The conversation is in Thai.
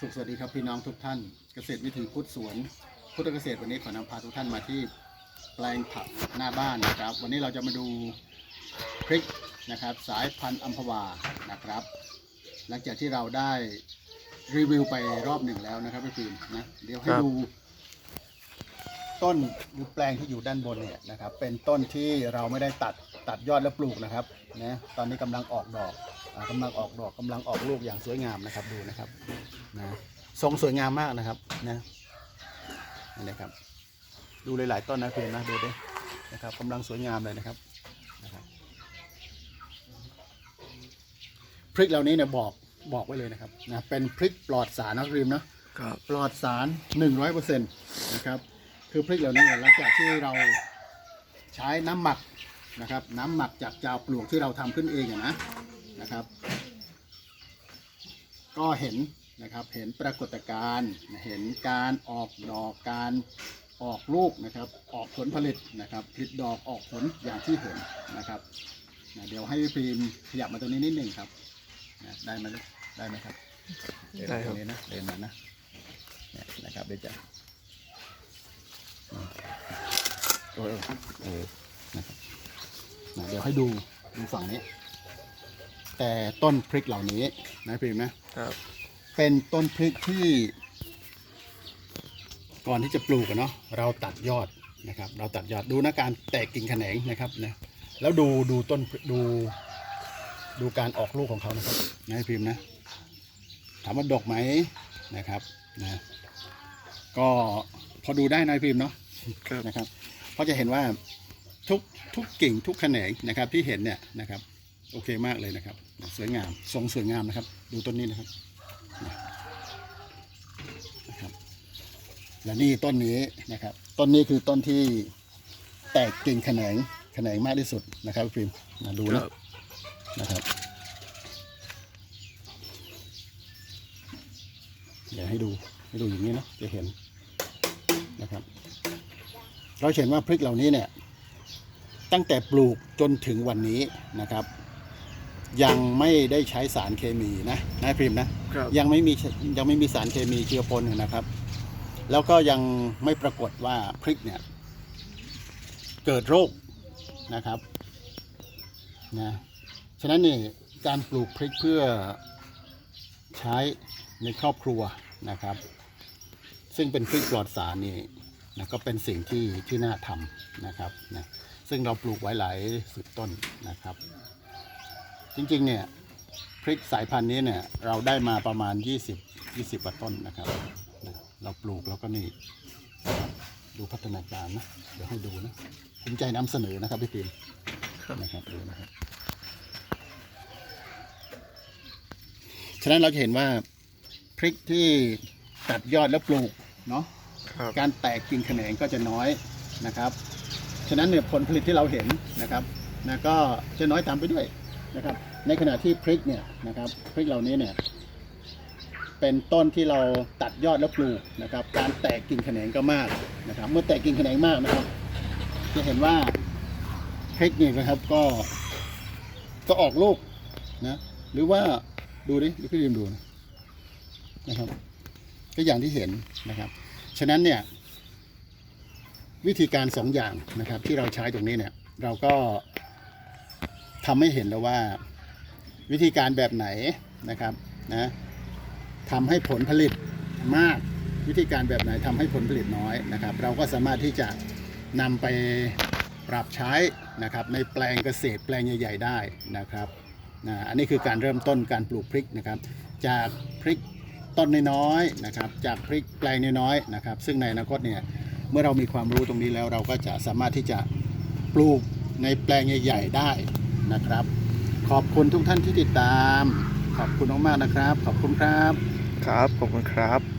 สุขสวัสดีครับพี่น้องทุกท่าน เกษตรวิถีพุทธสวน พุทธเกษตรวันนี้ขอนำพาทุกท่านมาที่แปลงผักหน้าบ้านนะครับ วันนี้เราจะมาดูพริกนะครับ สายพันธุ์อัมพวานะครับ หลังจากที่เราได้รีวิวไปรอบหนึ่งแล้วนะครับพี่ฟิล์มนะเดี๋ยวให้ครับ ดู ต้นหรือแปลงที่อยู่ด้านบนเนี่ยนะครับ เป็นต้นที่เราไม่ได้ตัดตัดยอดแล้วปลูกนะครับนะตอนนี้กำลังออกดอก กำลังออกดอกกำลังออกลูกอย่างสวยงามนะครับดูนะครับนะทรงสวยงามมากนะครับนะนี่นะครับ ดูหลายๆต้นนะเพื่อนนะดูดินะครับกำลังสวยงามเลยนะครับนะครับพริกเหล่านี้เนี่ยบอกบอกไว้เลยนะครับนะเป็นพริกปลอดสารนะริมเนาะครับปลอดสาร 100%นะครับคือพริกเหล่านี้เนี่ยหลังจากที่เราใช้น้ำหมักนะครับ น้ำหมักจากจาวปลวกที่เราทำขึ้นเองอะนะ นะครับ ก็เห็นนะครับเห็นปรากฏการณ์เห็นการออกดอกการออกลูกนะครับ ออกผลผลิตนะครับผลิตดอกออกผลอย่างที่เห็นนะครับนะเดี๋ยวให้พี่พรีมขยับมาตรงนี้นิดหนึ่งครับนะได้ไหมได้ไหมครับเนได้ครับตรงนี้นะเดินมานะเนี่ยนะครับเดี๋ยวจะโอ้ยเออนะครับนะเดี๋ยวให้ดูดูฝั่งนี้ แต่ต้นพริกเหล่านี้นะพิมพ์นะครับ เป็นต้นพริกที่ ก่อนที่จะปลูกอะเนาะเราตัดยอดนะครับ เราตัดยอดดูนะการแตกกิ่งแขนงนะครับนะแล้วดูดูต้นดู ดูการออกลูกของเขานะครับนะพิมพ์นะถามว่าดกไหมนะครับนะก็พอดูได้นะพิมพ์เนาะครับนะครับเพราะจะเห็นว่าทุกทุกกิ่งทุกแขนงนะครับที่เห็นเนี่ยนะครับ โอเคมากเลยนะครับ สวยงามทรงสวยงามนะครับ ดูต้นนี้นะครับนะครับ และนี่ต้นนี้นะครับ ต้นนี้คือต้นที่แตกกิ่งแขนงแขนงมากที่สุดนะครับพิมพ์นะดูคนะรับนะครับ เดี๋ยวให้ดูให้ดูอย่างนี้เนอะจะเห็นนะครับ เราเห็นว่าพริกเหล่านี้เนี่ยตั้งแต่ปลูกจนถึงวันนี้นะครับ ยังไม่ได้ใช้สารเคมีนะนายพริมนะครับ ยังไม่มียังไม่มีสารเคมีเจือปนนะครับ แล้วก็ยังไม่ปรากฏว่าพริกเนี่ย เกิดโรคนะครับนะฉะนั้นนี่การปลูกพริกเพื่อใช้ในครอบครัวนะครับ ซึ่งเป็นพริกปลอดสารนี่นะก็เป็นสิ่งที่ที่น่าทำนะครับนะซึ่งเราปลูกไว้หลายสิบต้นนะครับ จริงๆเนี่ยพริกสายพันธุ์นี้เนี่ยเราได้มาประมาณ 20 20กว่าต้นนะครับนะเราปลูกแล้วก็นี่นะครับดูพัฒนาการนะ เดี๋ยวให้ดูนะภูมิใจนำเสนอนะครับพี่ปิมครับนะครับดูนะครับฉะนั้นเราจะเห็นว่าพริกที่ตัดยอดแล้วปลูกเนาะครับการแตกกิ่งแขนงก็จะน้อยนะครับ ฉะนั้นเนี่ยผลผลิตที่เราเห็นนะครับนะก็จะน้อยตามไปด้วย นะครับ ในขณะที่พริกเนี่ยนะครับพริกเหล่านี้เนี่ยเป็นต้นที่เราตัดยอดแล้วปลูกนะครับ การแตกกิ่งแขนงก็มากนะครับ เมื่อแตกกิ่งแขนงมากนะครับ จะเห็นว่าพริกนี่นะครับก็ก็ออกลูกนะหรือว่าดูดิดูพี่ดิมดูนะนะครับ ก็อย่างที่เห็นนะครับ ฉะนั้นเนี่ยวิธีการสองอย่างนะครับที่เราใช้ตรงนี้เนี่ยเราก็ ทำให้เห็นแล้วว่า วิธีการแบบไหนนะครับนะทำให้ผลผลิตมากวิธีการแบบไหนทำให้ผลผลิตน้อยนะครับ เราก็สามารถที่จะนำไปปรับใช้นะครับในแปลงเกษตรแปลงใหญ่ ๆ ได้นะครับนะอันนี้คือการเริ่มต้นการปลูกพริกนะครับ จากพริกต้นน้อยๆนะครับ จากพริกแปลงน้อยๆนะครับ ซึ่งในอนาคตเนี่ยเมื่อเรามีความรู้ตรงนี้แล้วเราก็จะสามารถที่จะปลูกในแปลงใหญ่ ๆ ได้ นะครับ ขอบคุณทุกท่านที่ติดตาม ขอบคุณมากๆนะครับ ขอบคุณครับ ครับ ขอบคุณครับ